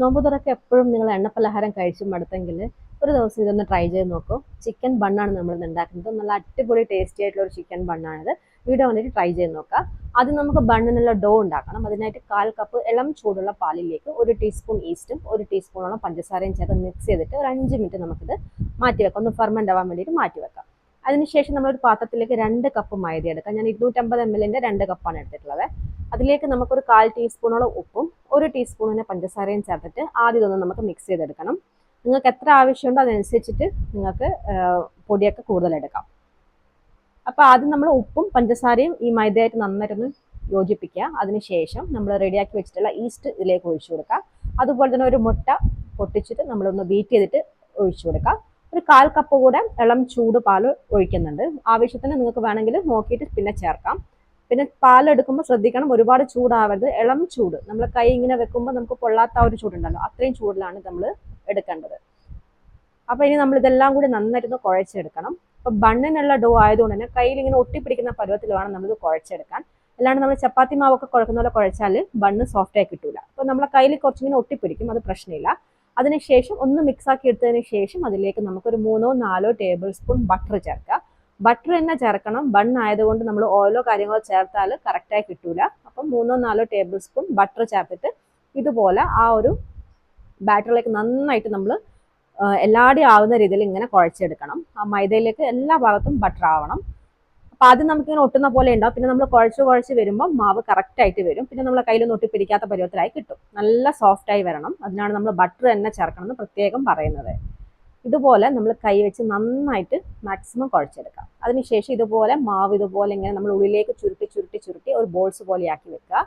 നോമ്പ് തുറക്ക് എപ്പോഴും നിങ്ങൾ എണ്ണപ്പലഹാരം കഴിച്ചു മടുത്തെങ്കിൽ ഒരു ദിവസം ഇതൊന്ന് ട്രൈ ചെയ്ത് നോക്കൂ. ചിക്കൻ ബണ്ണാണ് നമ്മൾ ഉണ്ടാക്കുന്നത്. നല്ല അടിപൊളി ടേസ്റ്റി ആയിട്ടുള്ള ഒരു ചിക്കൻ ബണ്ണാണിത് വീഡിയോ വന്നിട്ട് ട്രൈ ചെയ്ത് നോക്കുക ആദ്യം നമുക്ക് ബണ്ണിനുള്ള ഡോ ഉണ്ടാക്കണം. അതിനായിട്ട് കാൽ കപ്പ് ഇളം ചൂടുള്ള പാലിലേക്ക് ഒരു ടീസ്പൂൺ ഈസ്റ്റും ഒരു ടീസ്പൂണോളം പഞ്ചസാരയും ചേർത്ത് മിക്സ് ചെയ്തിട്ട് ഒരു അഞ്ച് മിനിറ്റ് നമുക്കിത് മാറ്റി വെക്കാം. ഒന്ന് ഫെർമെന്റ് ആവാൻ വേണ്ടിയിട്ട് മാറ്റി വെക്കാം. അതിനുശേഷം നമ്മളൊരു പാത്രത്തിലേക്ക് രണ്ട് കപ്പ് മൈദ എടുക്കാം. ഞാൻ ഇരുന്നൂറ്റമ്പത് എം എല്ലിന്റെ രണ്ട് കപ്പാണ് എടുത്തിട്ടുള്ളത്. അതിലേക്ക് നമുക്കൊരു കാൽ ടീസ്പൂണോളം ഉപ്പും ഒരു ടീസ്പൂണിന് പഞ്ചസാരയും ചേർത്തിട്ട് ആദ്യം ഇതൊന്ന് നമുക്ക് മിക്സ് ചെയ്തെടുക്കണം. നിങ്ങൾക്ക് എത്ര ആവശ്യമുണ്ടോ അതനുസരിച്ചിട്ട് നിങ്ങൾക്ക് പൊടിയൊക്കെ കൂടുതലെടുക്കാം. അപ്പോൾ ആദ്യം നമ്മൾ ഉപ്പും പഞ്ചസാരയും ഈ മൈദയായിട്ട് നന്നായിട്ടൊന്ന് യോജിപ്പിക്കുക. അതിനുശേഷം നമ്മൾ റെഡിയാക്കി വെച്ചിട്ടുള്ള ഈസ്റ്റ് ഇതിലേക്ക് ഒഴിച്ചു കൊടുക്കുക. അതുപോലെ തന്നെ ഒരു മുട്ട പൊട്ടിച്ചിട്ട് നമ്മളൊന്ന് ബീറ്റ് ചെയ്തിട്ട് ഒഴിച്ചു കൊടുക്കുക. ഒരു കാൽ കപ്പ് കൂടെ ഇളം ചൂട് പാൽ ഒഴിക്കുന്നുണ്ട്. ആവശ്യത്തിന് നിങ്ങൾക്ക് വേണമെങ്കിൽ നോക്കിയിട്ട് പിന്നെ ചേർക്കാം. പിന്നെ പാലെടുക്കുമ്പോൾ ശ്രദ്ധിക്കണം ഒരുപാട് ചൂടാവരുത്. ഇളം ചൂട്. നമ്മൾ കൈ ഇങ്ങനെ വെക്കുമ്പോൾ നമുക്ക് പൊള്ളാത്ത ഒരു ചൂടുണ്ടല്ലോ അത്രയും ചൂടിലാണ് നമ്മൾ എടുക്കേണ്ടത്. അപ്പോൾ ഇനി നമ്മൾ ഇതെല്ലാം കൂടി നന്നായിരുന്നു കുഴച്ചെടുക്കണം. അപ്പോൾ ബണ്ണിനുള്ള ഡോ ആയതുകൊണ്ട് തന്നെ കയ്യിൽ ഇങ്ങനെ ഒട്ടിപ്പിടിക്കുന്ന പരുവത്തിൽ വേണം നമ്മൾ കുഴച്ചെടുക്കാൻ. അല്ലാണ്ട് നമ്മൾ ചപ്പാത്തി മാവൊക്കെ കുഴക്കുന്ന പോലെ കുഴച്ചാൽ ബണ്ണ് സോഫ്റ്റ് ആയി കിട്ടൂല. അപ്പോൾ നമ്മളെ കയ്യിൽ കുറച്ചിങ്ങനെ ഒട്ടിപ്പിടിക്കും അത് പ്രശ്നമില്ല. അതിനുശേഷം ഒന്ന് മിക്സ് ആക്കി എടുത്തതിന് ശേഷം അതിലേക്ക് നമുക്കൊരു മൂന്നോ നാലോ ടേബിൾ സ്പൂൺ ബട്ടർ ചേർക്കുക. ബട്ടർ തന്നെ ചേർക്കണം. ബൺ ആയതുകൊണ്ട് നമ്മൾ ഓയിലോ കാര്യങ്ങളോ ചേർത്താൽ കറക്റ്റായി കിട്ടൂല. അപ്പം മൂന്നോ നാലോ ടേബിൾ സ്പൂൺ ബട്ടർ ചേർത്തിട്ട് ഇതുപോലെ ആ ഒരു ബാറ്ററിലേക്ക് നന്നായിട്ട് നമ്മൾ എല്ലാടെയും ആവുന്ന രീതിയിൽ ഇങ്ങനെ കുഴച്ചെടുക്കണം. ആ മൈദയിലേക്ക് എല്ലാ ഭാഗത്തും ബട്ടർ ആവണം. അപ്പം ആദ്യം നമുക്കിങ്ങനെ ഒട്ടുന്ന പോലെ ഉണ്ടാവും. പിന്നെ നമ്മൾ കുഴച്ച് കുഴച്ച് വരുമ്പോൾ മാവ് കറക്റ്റായിട്ട് വരും. പിന്നെ നമ്മളെ കയ്യിൽ ഒട്ടി ഒട്ടിപ്പിടിക്കാത്ത പരുവത്തിലായി കിട്ടും. നല്ല സോഫ്റ്റായി വരണം. അതിനാണ് നമ്മൾ ബട്ടർ തന്നെ ചേർക്കണം എന്ന് പ്രത്യേകം പറയുന്നത്. ഇതുപോലെ നമ്മൾ കൈ വെച്ച് നന്നായിട്ട് മാക്സിമം കുഴച്ചെടുക്കാം. അതിനുശേഷം ഇതുപോലെ മാവ് ഇതുപോലെ ഇങ്ങനെ നമ്മൾ ഉള്ളിലേക്ക് ചുരുട്ടി ചുരുട്ടി ചുരുട്ടി ഒരു ബോൾസ് പോലെയാക്കി വെക്കുക.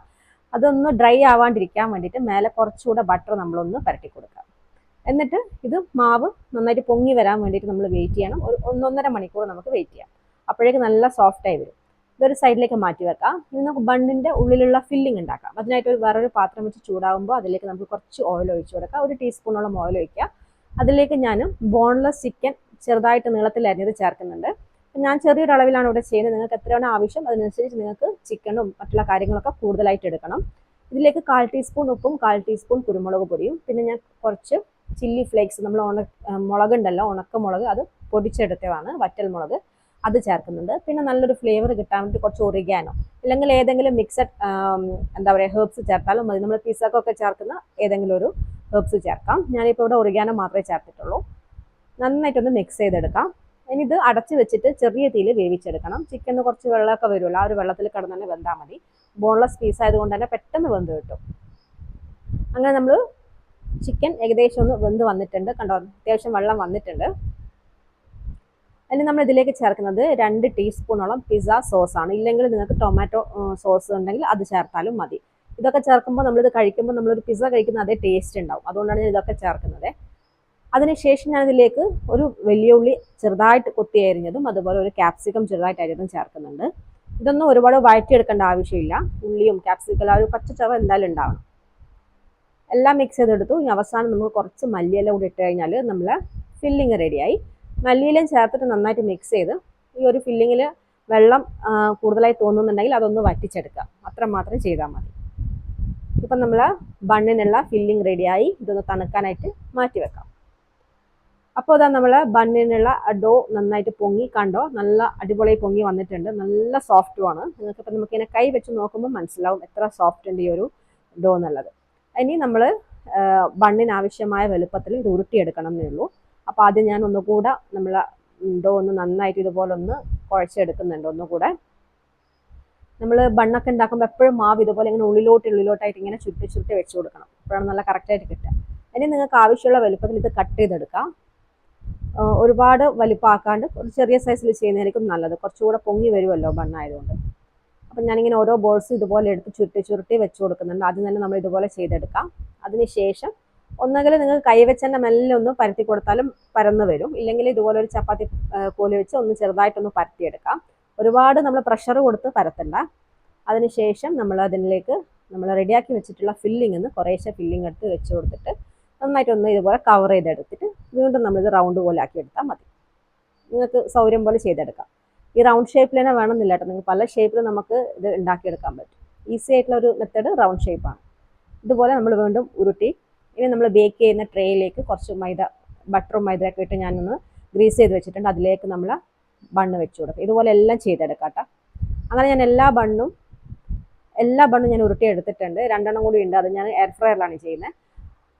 അതൊന്ന് ഡ്രൈ ആവാണ്ടിരിക്കാൻ വേണ്ടിയിട്ട് മേലെ കുറച്ചുകൂടെ ബട്ടർ നമ്മളൊന്ന് പരട്ടി കൊടുക്കുക. എന്നിട്ട് ഇത് മാവ് നന്നായിട്ട് പൊങ്ങി വരാൻ വേണ്ടിയിട്ട് നമ്മൾ വെയിറ്റ് ചെയ്യണം. ഒരു ഒന്നൊന്നര മണിക്കൂർ നമുക്ക് വെയിറ്റ് ചെയ്യാം. അപ്പോഴേക്ക് നല്ല സോഫ്റ്റായി വരും. ഇതൊരു സൈഡിലേക്ക് മാറ്റി വെക്കാം. ഇനി നമുക്ക് ബണ്ണിന്റെ ഉള്ളിലുള്ള ഫില്ലിംഗ് ഉണ്ടാക്കാം. അതിനായിട്ട് ഒരു വേറൊരു പാത്രം വെച്ച് ചൂടാകുമ്പോൾ അതിലേക്ക് നമുക്ക് കുറച്ച് ഓയിൽ ഒഴിച്ചു കൊടുക്കാം. ഒരു ടീസ്പൂണോളം ഓയിൽ ഒഴിക്കുക. അതിലേക്ക് ഞാൻ ബോൺലെസ് ചിക്കൻ ചെറുതായിട്ട് നീളത്തിൽ അരിഞ്ഞത് ചേർക്കുന്നുണ്ട്. ഞാൻ ചെറിയൊരു അളവിലാണ് ഇവിടെ ചെയ്യുന്നത്. നിങ്ങൾക്ക് എത്രയാണ് ആവശ്യം അതിനനുസരിച്ച് നിങ്ങൾക്ക് ചിക്കനും മറ്റുള്ള കാര്യങ്ങളൊക്കെ കൂടുതലായിട്ട് എടുക്കണം. ഇതിലേക്ക് കാൽ ടീസ്പൂൺ ഉപ്പും കാൽ ടീസ്പൂൺ കുരുമുളക് പൊടിയും പിന്നെ ഞാൻ കുറച്ച് ചില്ലി ഫ്ലേക്സ് നമ്മൾ ഉണ ഉണക്ക മുളക് അത് പൊടിച്ചെടുത്തതാണ് വറ്റൽ മുളക് അത് ചേർക്കുന്നുണ്ട്. പിന്നെ നല്ലൊരു ഫ്ലേവർ കിട്ടാൻ വേണ്ടി കുറച്ച് ഒറിഗാനോ അല്ലെങ്കിൽ ഏതെങ്കിലും മിക്സഡ് എന്താ പറയുക ഹെർബ്സ് ചേർത്താലും മതി. നമ്മൾ പിസ്സക്കൊക്കെ ചേർക്കുന്ന ഏതെങ്കിലും ഒരു ഹെർബ്സ് ചേർക്കാം. ഞാനിപ്പോൾ ഇവിടെ ഒറിഗാനം മാത്രമേ ചേർത്തിട്ടുള്ളൂ. നന്നായിട്ടൊന്ന് മിക്സ് ചെയ്തെടുക്കാം. ഇനി ഇത് അടച്ചു വെച്ചിട്ട് ചെറിയ തീയിൽ വേവിച്ചെടുക്കണം. ചിക്കന് കുറച്ച് വെള്ളമൊക്കെ വരുമല്ലോ ആ ഒരു വെള്ളത്തിൽ കിടന്ന് തന്നെ വെന്താൽ മതി. ബോൺലെസ് പീസ് ആയതുകൊണ്ട് തന്നെ പെട്ടെന്ന് വെന്ത് കിട്ടും. അങ്ങനെ നമ്മൾ ചിക്കൻ ഏകദേശം ഒന്ന് വെന്ത് വന്നിട്ടുണ്ട്. കണ്ടോ അത്യാവശ്യം വെള്ളം വന്നിട്ടുണ്ട്. ഇനി നമ്മൾ ഇതിലേക്ക് ചേർക്കുന്നത് രണ്ട് ടീസ്പൂണോളം പിസ്സ സോസാണ് ഇല്ലെങ്കിൽ നിങ്ങൾക്ക് ടൊമാറ്റോ സോസ് ഉണ്ടെങ്കിൽ അത് ചേർത്താലും മതി. ഇതൊക്കെ ചേർക്കുമ്പോൾ നമ്മളിത് കഴിക്കുമ്പോൾ നമ്മളൊരു പിസ്സ കഴിക്കുന്ന അതേ ടേസ്റ്റ് ഉണ്ടാവും. അതുകൊണ്ടാണ് ഞാൻ ഇതൊക്കെ ചേർക്കുന്നത്. അതിനുശേഷം ഞാൻ ഇതിലേക്ക് ഒരു വലിയ ഉള്ളി ചെറുതായിട്ട് കൊത്തി അരിഞ്ഞതും അതുപോലെ ഒരു ക്യാപ്സിക്കം ചെറുതായിട്ട് അരിഞ്ഞതും ചേർക്കുന്നുണ്ട്. ഇതൊന്നും ഒരുപാട് വഴറ്റിയെടുക്കേണ്ട ആവശ്യമില്ല. ഉള്ളിയും ക്യാപ്സിക്കം ആ ഒരു പച്ചച്ചവ എന്തായാലും ഉണ്ടാവണം. എല്ലാം മിക്സ് ചെയ്തെടുത്തു. ഇനി അവസാനം നമുക്ക് കുറച്ച് മല്ലിയില കൂടി ഇട്ട് കഴിഞ്ഞാൽ നമ്മൾ ഫില്ലിങ് റെഡിയായി മല്ലിയിലും ചേർത്തിട്ട് നന്നായിട്ട് മിക്സ് ചെയ്ത് ഈ ഒരു ഫില്ലിങ്ങിൽ വെള്ളം കൂടുതലായി തോന്നുന്നുണ്ടെങ്കിൽ അതൊന്ന് വറ്റിച്ചെടുക്കുക. അത്ര മാത്രം ചെയ്താൽ മതി. ഇപ്പം നമ്മൾ ബണ്ണിനുള്ള ഫില്ലിങ് റെഡിയായി ഇതൊന്ന് തണുക്കാനായിട്ട് മാറ്റി വെക്കാം. അപ്പോൾ അതാ നമ്മൾ ബണ്ണിനുള്ള ഡോ നന്നായിട്ട് പൊങ്ങി കണ്ടോ? നല്ല അടിപൊളി പൊങ്ങി വന്നിട്ടുണ്ട്. നല്ല സോഫ്റ്റുമാണ് നിങ്ങൾക്കിപ്പോൾ നമുക്കിങ്ങനെ കൈ വെച്ച് നോക്കുമ്പോൾ മനസ്സിലാവും എത്ര സോഫ്റ്റ് ഉണ്ട് ഈ ഒരു ഡോ എന്നുള്ളത്. ഇനി നമ്മൾ ബണ്ണിന് ആവശ്യമായ വലുപ്പത്തിൽ ഇത് ഉരുട്ടിയെടുക്കണം എന്നേ ഉള്ളൂ. അപ്പോൾ ആദ്യം ഞാൻ ഒന്നുകൂടെ നമ്മൾ ഡോ ഒന്ന് നന്നായിട്ട് ഇതുപോലെ ഒന്ന് കുഴച്ചെടുക്കുന്നുണ്ട്. ഒന്നുകൂടെ നമ്മൾ ബണ്ണൊക്കെ ഉണ്ടാക്കുമ്പോൾ എപ്പോഴും മാവ് ഇതുപോലെ ഇങ്ങനെ ഉള്ളിലോട്ട് ഉള്ളിലോട്ടായിട്ട് ഇങ്ങനെ ചുരുട്ടി ചുരുട്ടി വെച്ച് കൊടുക്കണം. അപ്പോഴാണ് നല്ല കറക്റ്റായിട്ട് കിട്ടുക. ഇനി നിങ്ങൾക്ക് ആവശ്യമുള്ള വലുപ്പത്തിൽ ഇത് കട്ട് ചെയ്തെടുക്കാം. ഒരുപാട് വലുപ്പമാക്കാണ്ട് ഒരു ചെറിയ സൈസിൽ ചെയ്യുന്നതായിരിക്കും നല്ലത്. കുറച്ചുകൂടെ പൊങ്ങി വരുമല്ലോ ബണ്ണായതുകൊണ്ട് അപ്പം ഞാനിങ്ങനെ ഓരോ ബോൾസ് ഇതുപോലെ എടുത്ത് ചുരുട്ടി ചുരുട്ടി വെച്ച് കൊടുക്കുന്നുണ്ട്. ആദ്യം തന്നെ നമ്മൾ ഇതുപോലെ ചെയ്തെടുക്കാം. അതിനുശേഷം ഒന്നെങ്കിൽ നിങ്ങൾ കൈവച്ച് തന്നെ മെല്ലെ ഒന്ന് പരത്തി കൊടുത്താലും പരന്ന് വരും. ഇല്ലെങ്കിൽ ഇതുപോലെ ഒരു ചപ്പാത്തി പോലെ വെച്ച് ഒന്ന് ചെറുതായിട്ടൊന്ന് പരത്തിയെടുക്കാം. ഒരുപാട് നമ്മൾ പ്രഷർ കൊടുത്ത് പരത്തണ്ട. അതിനുശേഷം നമ്മൾ അതിലേക്ക് നമ്മൾ റെഡിയാക്കി വെച്ചിട്ടുള്ള ഫില്ലിംഗ് എന്ന് കുറേശ്ശെ ഫില്ലിംഗ് എടുത്ത് വെച്ച് കൊടുത്തിട്ട് നന്നായിട്ടൊന്ന് ഇതുപോലെ കവർ ചെയ്തെടുത്തിട്ട് വീണ്ടും നമ്മളിത് റൗണ്ട് പോലെ ആക്കി എടുത്താൽ മതി. നിങ്ങൾക്ക് സൗകര്യം പോലെ ചെയ്തെടുക്കാം. ഈ റൗണ്ട് ഷേപ്പിൽ തന്നെ വേണമെന്നില്ല കേട്ടോ നിങ്ങൾക്ക് പല ഷേപ്പിൽ നമുക്ക് ഇത് ഉണ്ടാക്കിയെടുക്കാൻ പറ്റും. ഈസി ആയിട്ടുള്ള ഒരു മെത്തേഡ് റൗണ്ട് ഷേപ്പാണ് ഇതുപോലെ നമ്മൾ വീണ്ടും ഉരുട്ടി. ഇനി നമ്മൾ ബേക്ക് ചെയ്യുന്ന ട്രേയിലേക്ക് കുറച്ച് മൈദ ബട്ടറും മൈദയൊക്കെ ഇട്ട് ഞാനൊന്ന് ഗ്രീസ് ചെയ്ത് വെച്ചിട്ടുണ്ട്. അതിലേക്ക് നമ്മൾ ബണ്ണ് വെച്ച് കൊടുക്കുക. ഇതുപോലെ എല്ലാം ചെയ്തെടുക്കാം കേട്ടോ അങ്ങനെ ഞാൻ എല്ലാ ബണ്ണും എല്ലാ ബണ്ണും ഞാൻ ഉരുട്ടി എടുത്തിട്ടുണ്ട്. രണ്ടെണ്ണം കൂടി ഉണ്ട്. അത് ഞാൻ എയർ ഫ്രയറിലാണ് ചെയ്യുന്നത്.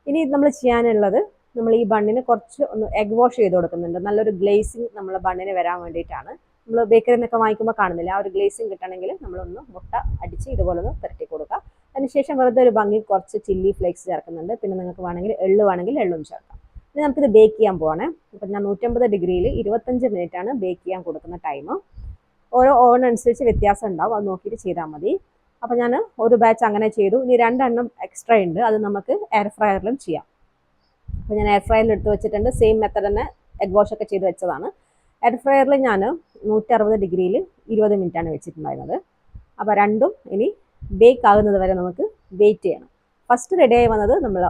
ഇനി നമ്മൾ ചെയ്യാനുള്ളത് നമ്മൾ ഈ ബണ്ണിന് കുറച്ച് ഒന്ന് എഗ് വാഷ് ചെയ്ത് കൊടുക്കുന്നുണ്ട്. നല്ലൊരു ഗ്ലേസിങ് നമ്മൾ ബണ്ണിന് വരാൻ വേണ്ടിയിട്ടാണ്. നമ്മൾ ബേക്കറിയിൽ നിന്നൊക്കെ വാങ്ങിക്കുമ്പോൾ കാണുന്നില്ല. ആ ഒരു ഗ്ലേസിങ് കിട്ടണമെങ്കിൽ നമ്മളൊന്ന് മുട്ട അടിച്ച് ഇതുപോലെ ഒന്ന് പുരട്ടി കൊടുക്കുക. അതിനുശേഷം വെറുതെ ഒരു ഭംഗി കുറച്ച് ചില്ലി ഫ്ലേക്സ് ചേർക്കുന്നുണ്ട്. പിന്നെ നിങ്ങൾക്ക് വേണമെങ്കിൽ എള്ള് വേണമെങ്കിൽ എള്ളും ചേർക്കാം. ഇനി നമുക്കിത് ബേക്ക് ചെയ്യാൻ പോവാണ്. അപ്പം ഞാൻ നൂറ്റമ്പത് ഡിഗ്രിയിൽ ഇരുപത്തഞ്ച് മിനിറ്റ് ആണ് ബേക്ക് ചെയ്യാൻ കൊടുക്കുന്ന ടൈം ഓരോ ഓവൺ അനുസരിച്ച് വ്യത്യാസം ഉണ്ടാവും. അത് നോക്കിയിട്ട് ചെയ്താൽ മതി. അപ്പം ഞാൻ ഒരു ബാച്ച് അങ്ങനെ ചെയ്തു. ഇനി രണ്ടെണ്ണം എക്സ്ട്രാ ഉണ്ട്. അത് നമുക്ക് എയർ ഫ്രയറിലും ചെയ്യാം. അപ്പോൾ ഞാൻ എയർ ഫ്രയറിൽ എടുത്ത് വെച്ചിട്ടുണ്ട്. സെയിം മെത്തഡ് തന്നെ എഗ് വാഷ് ഒക്കെ ചെയ്ത് വെച്ചതാണ്. എയർ ഫ്രയറിൽ ഞാൻ നൂറ്ററുപത് ഡിഗ്രിയിൽ ഇരുപത് ആണ് വെച്ചിട്ടുണ്ടായിരുന്നത്. അപ്പോൾ രണ്ടും ഇനി ബേക്ക് ആകുന്നത് വരെ നമുക്ക് വെയിറ്റ് ചെയ്യണം. ഫസ്റ്റ് റെഡി ആയി വന്നത് നമ്മൾ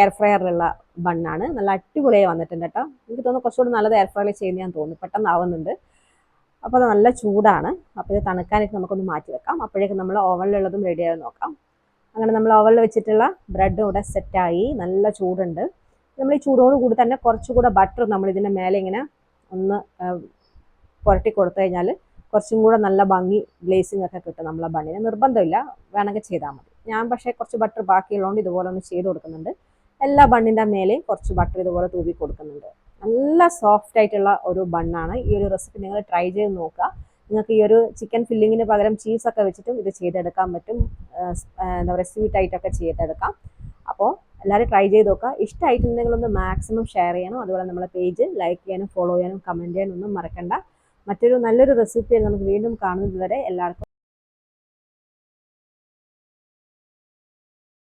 എയർ ഫ്രയറിലുള്ള ബണ്ണാണ് നല്ല അടിപൊളിയായി വന്നിട്ടുണ്ട് കേട്ടോ. എനിക്ക് തോന്നുന്നു കുറച്ചുകൂടി നല്ലത് എയർ ഫ്രയറിൽ ചെയ്യുന്ന ഞാൻ തോന്നുന്നു. പെട്ടെന്ന് ആവുന്നുണ്ട് അപ്പോൾ നല്ല ചൂടാണ്. അപ്പോൾ ഇത് തണുക്കാനായിട്ട് നമുക്കൊന്ന് മാറ്റി വെക്കാം. അപ്പോഴേക്കും നമ്മൾ ഓവനിലുള്ളതും റെഡി ആയി നോക്കാം. അങ്ങനെ നമ്മൾ ഓവനിൽ വെച്ചിട്ടുള്ള ബ്രെഡ് ഇവിടെ സെറ്റായി നല്ല ചൂടുണ്ട്. നമ്മൾ ഈ ചൂടോട് കൂടി തന്നെ കുറച്ചുകൂടെ ബട്ടർ നമ്മൾ ഇതിന്റെ മേലെ ഇങ്ങനെ ഒന്ന് പുരട്ടി കൊടുത്തു കഴിഞ്ഞാൽ കുറച്ചും കൂടെ നല്ല ഭംഗി ഗ്ലേസിംഗ് ഒക്കെ കിട്ടും നമ്മളെ ബണ്ണിന് നിർബന്ധമില്ല. വേണമെങ്കിൽ ചെയ്താൽ മതി. ഞാൻ പക്ഷേ കുറച്ച് ബട്ടർ ബാക്കിയുള്ളതുകൊണ്ട് ഇതുപോലെ ഒന്ന് ചെയ്ത് കൊടുക്കുന്നുണ്ട്. എല്ലാ ബണ്ണിന്റെ മേലെയും കുറച്ച് ബട്ടർ ഇതുപോലെ തൂവി കൊടുക്കുന്നുണ്ട്. നല്ല സോഫ്റ്റ് ആയിട്ടുള്ള ഒരു ബണ്ണാണ് ഈ ഒരു റെസിപ്പി നിങ്ങൾ ട്രൈ ചെയ്ത് നോക്കുക. നിങ്ങൾക്ക് ഈ ഒരു ചിക്കൻ ഫില്ലിങ്ങിന് പകരം ചീസൊക്കെ വെച്ചിട്ടും ഇത് ചെയ്തെടുക്കാൻ പറ്റും. എന്താ പറയുക സ്വീറ്റ് ആയിട്ടൊക്കെ ചെയ്തെടുക്കാം. അപ്പോൾ എല്ലാവരും ട്രൈ ചെയ്ത് നോക്കുക. ഇഷ്ടമായിട്ടുണ്ടെങ്കിൽ ഒന്ന് മാക്സിമം ഷെയർ ചെയ്യണം. അതുപോലെ നമ്മളെ പേജ് ലൈക്ക് ചെയ്യാനും ഫോളോ ചെയ്യാനും കമന്റ് ചെയ്യാനും ഒന്നും മറക്കണ്ട. മറ്റൊരു നല്ലൊരു റെസിപ്പി നമുക്ക് വീണ്ടും കാണുന്നത് വരെ എല്ലാവർക്കും